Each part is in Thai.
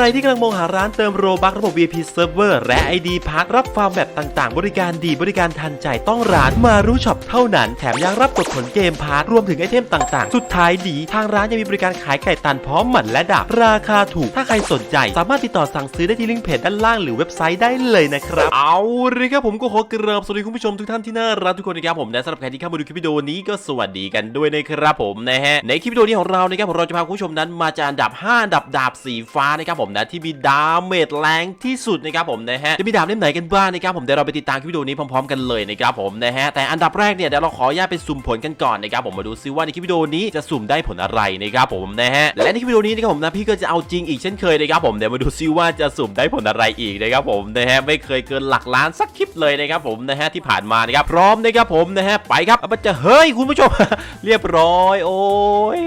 รที่กำลังมองหาร้านเติมโรบักระบบ VIP Server และ ID พักรับฟาร์มแบบต่างๆ บริการดีบริการทันใจต้องร้านมารู้ช็อปเท่านั้น แถมยังรับกดผลเกมพาร์ทรวมถึงไอเทมต่างๆ สุดท้ายดี ทางร้านยังมีบริการขายไก่ตันพร้อมหมันและดาบราคาถูก ถ้าใครสนใจ สามารถติดต่อสั่งซื้อได้ที่ลิงก์เพจด้านล่างหรือเว็บไซต์ได้เลยนะครับ เอาเลยครับผมก็ขอกราบสวัสดีคุณผู้ชมทุกท่านที่น่ารักทุกคนนะครับผมและสำหรับใครที่เข้ามาดูคลิปวิดีโอนี้ก็สวัสดีกันด้วยนะครับผมนะฮะในคลิปวิดีโอนี้ของเรานะครับผมเราจะพาคุณผู้ชมนั้นมาจานดับ 5 ดับดาบสีฟ้านะครับผมนะที่มีดาเมจแรงที่สุดนะครับผมนะฮะจะมีดาบเล่มไหนกันบ้างนะครับผมเดี๋ยวเราไปติดตามคลิปวิดีโอนี้พร้อมๆกันเลยนะครับผมนะฮะแต่อันดับแรกเนี่ยเดี๋ยวเราขออนุญาตไปสุ่มผลกันก่อนนะครับผมมาดูซิว่าในคลิปวิดีโอนี้จะสุ่มได้ผลอะไรนะครับผมนะฮะและในคลิปวิดีโอนี้นะครับผมนะพี่ก็จะเอาจริงอีกเช่นเคยนะครับผมเดี๋ยวมาดูซิว่าจะสุ่มได้ผลอะไรอีกนะครับผมนะฮะไม่เคยเกินหลักล้านสักคลิปเลยนะครับผมนะฮะที่ผ่านมานะครับพร้อมนะครับผมนะฮะไปครับเอามันจะเฮ้ยคุณผู้ชม เรียบร้อย โอ้ย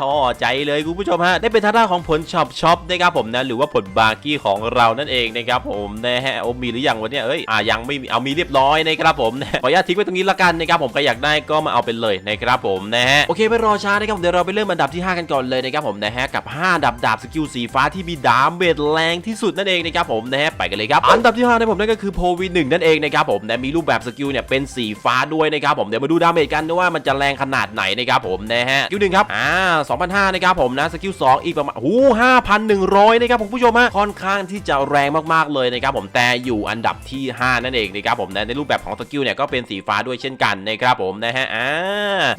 ท้อใจเลยคุณผู้ชมฮะได้เป็นทางด้าของผลช็อปช็อปนะครับผมนะหรือว่าผลบาร์กี้ของเรานั่นเองนะครับผมนะฮะโอมีหรือยังวันนี้เอ้ยอ่ายังไม่มีเอามีเรียบร้อยนะครับผมนะขออนุญาตทิ้งไว้ตรงนี้ละกันนะครับผมใครอยากได้ก็มาเอาไปเลยนะครับผมนะฮะโอเคไม่รอช้านะครับเดี๋ยวเราไปเริ่มอันดับที่ 5 กันก่อนเลยนะครับผมนะฮะกับ 5 ดับดาบสกิลสีฟ้าที่มีดาเมจแรงที่สุดนั่นเองนะครับผมนะฮะไปกันเลยครับอันดับที่5นะผมนั่นก็คือโพวีหนึ่งนั่นเองนะครับผมนะมีรูปแบบสกิลเนี่ยเป็นสีฟ้าด้วยนะครับผมเดี๋ยวมาดูดาเมจกันนะว่ามันจะแรงขนาดไหนนะครับผมนะฮะสกิลหนึ่งครับอ่า2,500นะครับผมนะสกิล2อีกประมาณหู5,100นะครับครับผมผู้ชมฮะค่อนข้างที่จะแรงมากๆเลยนะครับผมแต่อยู่อันดับที่ 5 นั่นเองนะครับผมในรูปแบบของสกิลเนี่ยก็เป็นสีฟ้าด้วยเช่นกันนะครับผมนะฮะอ่า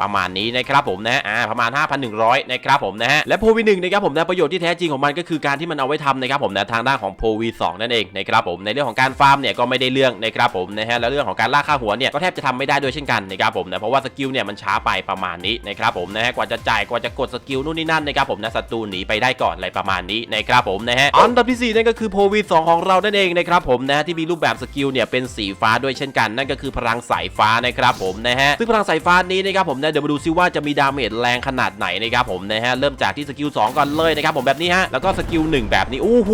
ประมาณนี้นะครับผมนะอ่าประมาณ 5,100นะครับผมนะฮะและโพวีหนึ่งนะครับผมนะประโยชน์ที่แท้จริงของมันก็คือการที่มันเอาไว้ทำนะครับผมนะทางด้านของโพวีสองนั่นเองนะครับผมในเรื่องของการฟาร์มเนี่ยก็ไม่ได้เรื่องนะครับผมนะฮะแล้วเรื่องของการล่าค่าหัวเนี่ยก็แทบจะทำไม่ได้ด้วยเช่นกันนะครับผมนะเพราะว่าสกิลเนี่ยมันช้าไปประมาณนี้นะครับผมนะฮะกว่าจะจ่ายกว่าจะกดสกิลนู่นนี่นั่นนะครับผมนะศัตรูหนีไปได้ก่อนอะไรประมาณนี้นะครับผมนะฮะอันดับที่สี่นั่นก็คือโพวีสองของเรานั่นเองนะครับผมนะฮะที่มีรูปแบบสกิลเนี่ยเป็นสีฟ้าด้วยเช่นกัน นั่นก็คือพลังสายฟ้านะครับผมนะฮะซึ่งพลังสายฟ้านี้นะครับผมนะเดี๋ยวมาดูซิว่าจะมีดาเมจแรงขนาดไหนนะครับผมนะฮะเริ่มจากที่สกิล2ก่อนเลยนะครับผมแบบนี้ฮะแล้วก็สกิล1แบบนี้โอ้โห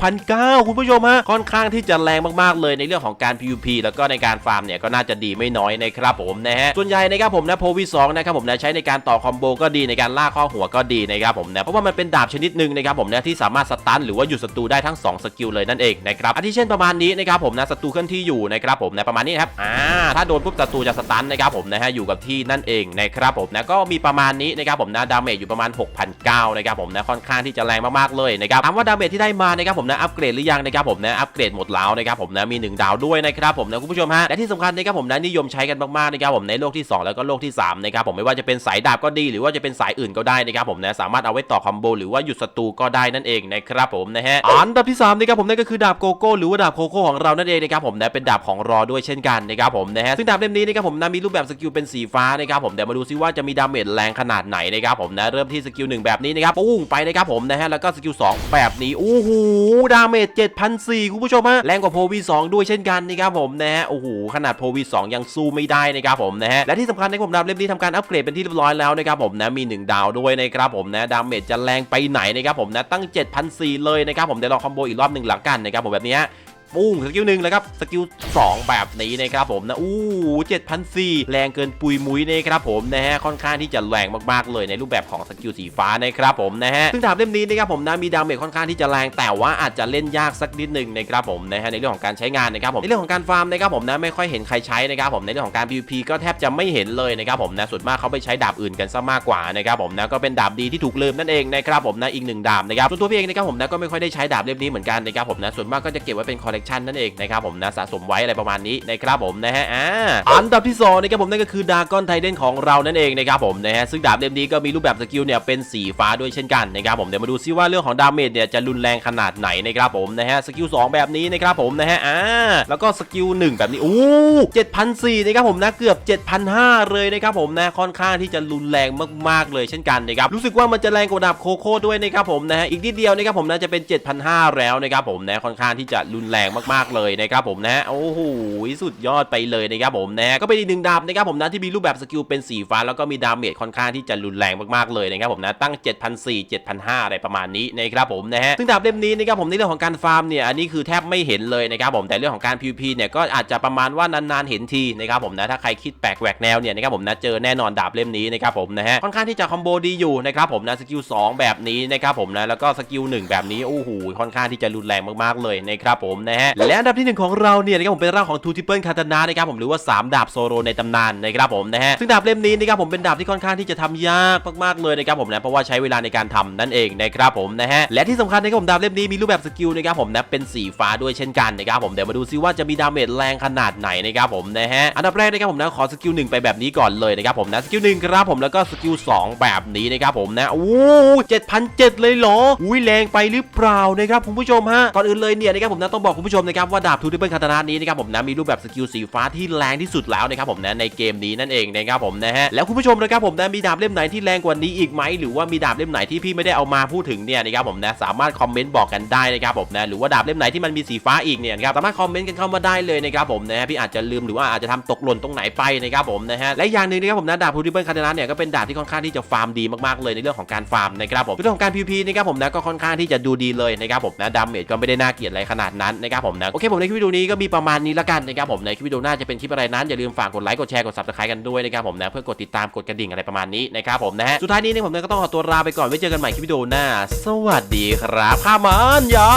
6,900คุณผู้ชมฮะค่อนข้างที่จะแรงมากๆเลยในเรื่องของการ PVP แล้วก็ในการฟาร์มเนี่ยก็น่าจะดีไม่น้อยนะครับผมนะฮะส่วนใหญ่นะครับผมนะโพวีสองนะครับผมนะใช้ในการต่อคอมโบก็ดีในการล่าข้อหัวก็ดีนะครับผมนะเพราะว่ามันเป็นดาบชนิดหนึ่งนะครับผมนะที่สามารถสตันหรือว่าหยุดศัตรูได้ทั้งสองสกิลเลยนั่นเองนะครับอาทิเช่นประมาณนี้นะครับผมนะศัตรูเคลื่อนที่อยู่นะครับผมนะประมาณนี้ครับอ่าถ้าโดนปุ๊บศัตรูจะสตันนะครับผมนะฮะอยู่กับที่นั่นเองนะครับผมนะก็มีประมาณนี้นะครับผมนะดาเมจอยู่ประมาณ 6,900นะครับผมนะค่อนข้างที่จะแรงมากๆเลยนะครับถามว่าดาเมจที่ได้มานะครับผมนะอัปเกรดหรือยังนะครับผมนะอัปเกรดหมดแล้วนะครับผมนะมี 1 ดาวด้วยนะครับผมนะคุณผู้ชมฮะและที่สำคัญนะครับผมนะนิยมใช้กันมากๆนะครับผมในโลกที่ 2 แล้วก็โลกที่3นะครับผมไม่ว่าจะเป็นสายดาบก็ดี หรือว่าจะเป็นสายอื่นก็ได้นะครับผมนะสามารถเอาไว้ต่อคอมโบหรือว่าหยุดศัตรูก็ได้นั่นเองนะครับผมนะฮะอันดับที่3นะครับผมนั่นก็คือดาบโกโก้หรือว่าดาบโคโค่ของเรานั่นเองนะครับผมนะเป็นดาบของรอด้วยเช่นกันนะครับผมนะฮะซึ่งดาบเล่มนี้นะครับผมนะมีรูปแบบสกิลเป็นสีฟ้านะครับผมเดี๋ยวมาดูซิว่าจะมีดาเมจแรงขนาดไหนนะครับผมนะเริ่มที่สกิล1แบบนี้นะครับปุ้งไปนะครับผมนะฮะแล้วก็สกิล2แบบนี้โอ้โหดาเมจ7,400คุณผู้ชมฮะแรงกว่าโพวี2ด้วยเช่นกันนะครับผมนะฮะโอ้โหขนาดโพวี2ยังสู้ไม่ได้นะครับผมนะฮะและที่สำคัญนะครับผมดาบเล่มนี้ทำการอัปเกรดเป็นที่เรียบร้อยแล้วนะครับผมนะมี 1 ดาวด้วยนะครับผมนะดาเมจจะแรงไปไหนนะครับผมนะตั้ง1,400เลยนะครับผมเดี๋ยวลองคอมโบอีกรอบหนึ่งหลังกันนะครับผมแบบนี้ ปุ้งสกิลหนึ่งแล้วครับสกิล2 แบบนี้นะครับผมนะอู้เจ็ดพันสี่แรงเกินปุยมุ้ยนะครับผมนะฮะค่อนข้างที่จะแรงมากๆเลยในรูปแบบของสกิลสีฟ้านะครับผมนะฮะซึ่งดาบเล่มนี้นะครับผมนะมีดาเมจค่อนข้างที่จะแรงแต่ว่าอาจจะเล่นยากสักนิดหนึ่งนะครับผมนะฮะในเรื่องของการใช้งานนะครับผมในเรื่องของการฟาร์มนะครับผมนะไม่ค่อยเห็นใครใช้นะครับผมในเรื่องของการ PVP ก็แทบจะไม่เห็นเลยนะครับผมนะส่วนมากเขาไปใช้ดาบอื่นกันซะมากกว่านะครับผมนะก็เป็นดาบดีที่ถูกลืมนั่นเองนะครับผมนะอีกหนึ่งดาบนะครับส่วนตัวพี่เองนะครับผมนะก็ไม่ค่อยได้ใช้ดาบเล่มนี้เหมือนกันนะครับผมนะส่วนมากก็จะเก็บไว้เป็นคอลเลกชันนั่นเองนะครับผมนะสะสมไว้อะไรประมาณนี้นะครับผมนะฮะอ่าอันดับที่2นะครับผมนั่นก็คือดากอนไทเดนของเรานั่นเองนะครับผมนะฮะซึ่งดาบเล่มนี้ก็มีรูปแบบสกิลเนี่ยเป็นสีฟ้าด้วยเช่นกันนะครับผมเดี๋ยวมาดูซิว่าเรื่องของดาเมจเนี่ยจะรุนแรงขนาดไหนนะครับผมนะฮะสกิล2แบบนี้นะครับผมนะฮะอ่าแล้วก็สกิล1แบบนี้โอ้7,400นะครับผมนะเกือบ 7,500 เลยนะครับผมนะค่อนข้างที่จะรุนแรงมากๆเลยเช่นกันนะครับรู้สึกว่ามันจะแรงกว่าดาบโคโค่ด้วยนะครับผมนะฮะอีกนิดเดียวนะครับผมนะจะเป็น 7,500 แล้วนะครับผมนะค่อนข้างที่จะรุนแรงมากๆเลยนะครับผมนะโอ้โหสุดยอดไปเลยนะครับผมนะก็เป็นอีกหนึ่งดาบนะครับผมนะที่มีรูปแบบสกิลเป็นสีฟ้าแล้วก็มีดาเมจค่อนข้างที่จะรุนแรงมากๆเลยนะครับผมนะตั้ง 7,400 7,500อะไรประมาณนี้นะครับผมนะฮะซึ่งดาบเล่มนี้นะครับผมในเรื่องของการฟาร์มเนี่ยอันนี้คือแทบไม่เห็นเลยนะครับผมแต่เรื่องของการ PVP เนี่ยก็อาจจะประมาณว่านานๆเห็นทีนะครับผมนะถ้าใครคิดแปลกแหวกแนวเนี่ยนะครับผมนะเจอแน่นอนดาบเล่มนี้นะครับผมนะฮะค่อนข้างที่จะคอมโบดีอยู่นะครับผมนะสกิล2แบบนี้นะครับผมนะแล้วก็สกิล1แบบนี้โอ้โหค่อนข้างที่จะรุนแรงมากๆเลยนะครับผมนะฮะและอันดับที่หนึ่งของเราเนี่ยนะครับผมเป็นร่างของทูทิเปิลคาตานานะครับผมหรือว่า 3 ดาบโซโรในตำนานนะครับผมนะฮะซึ่งดาบเล่มนี้นะครับผมเป็นดาบที่ค่อนข้างที่จะทำยากมากๆเลยนะครับผมนะเพราะว่าใช้เวลาในการทำนั่นเองนะครับผมนะฮะและที่สำคัญนะครับผมดาบเล่มนี้มีรูปแบบสกิลนะครับผมนะเป็นสีฟ้าด้วยเช่นกันนะครับผมเดี๋ยวมาดูซิว่าจะมีดาเมจแรงขนาดไหนนะครับผมนะฮะอันดับแรกนะครับผมนะขอสกิลหนึ่งไปแบบนี้ก่อนเลยนะครับผมนะสกิลหนึ่งครับผมแล้วก็สกิลสองแบบนี้นะครับผมนะโอ้เจ็ดพันเจ็ดเลยเหรออุ้ยแรงไปหรือเปล่านะครับคุณผู้ชมฮะก่อนอื่นเลยเนี่ยนะครับผมนะต้องบอกคุณผู้ชมนะครับว่าดาบทูทิเปิลคาตานานี้นะครับผมนะมีรูปแบบสกิลสีฟ้าที่แรงที่สุดแล้วนะครับผมนะในเกมนี้นั่นเองนะครับผมนะฮะแล้วคุณผู้ชมนะครับผมนะมีดาบเล่มไหนที่แรงกว่านี้อีกไหมหรือว่ามีดาบเล่มไหนที่พี่ไม่ได้เอามาพูดถึงเนี่ยนะครับผมนะสามารถคอมเมนต์บอกกันได้นะครับผมนะหรือว่าดาบเล่มไหนที่มันมีสีฟ้าอีกเนี่ยนะครับสามารถคอมเมนต์กันเข้ามาได้เลยนะครับผมนะพี่อาจจะลืมหรือว่าอาจจะทำตกหล่นตรงไหนไปนะครับผมนะฮะและอย่างหนึ่งนะครับผมนะดาบทูทิเปิลคาตานาเนี่ยก็เป็นดาบที่ค่อนข้างที่จะฟาร์มดีมากๆเลยในเรื่องของการฟาร์มนะครับผมเรื่องของการ PVP นะครับผมนะก็ค่อนข้างที่จะดูดีเลยนะครับผมนะดาเมจก็ไม่ได้น่าเกลียดอะไรขนาดนั้นนะครับผมนะโอเคผมในคลิปวิดีโอนี้ก็มีประมาณนี้ละกันนะครับผมในคลิปวิดีโอหน้าจะเป็นคลิปอะไรนั้นอย่าลืมฝากกดไลค์กดแชร์กด subscribe กันด้วยนะครับผมนะเพื่อกดติดตามกดกระดิ่งอะไรประมาณนี้นะครับผมนะฮะสุดท้ายนี้เนี่ยผมเนี่ยก็ต้องขอตัวลาไปก่อนไว้เจอกันใหม่คลิปวิดีโอหน้า สวัสดีครับข้ามันยา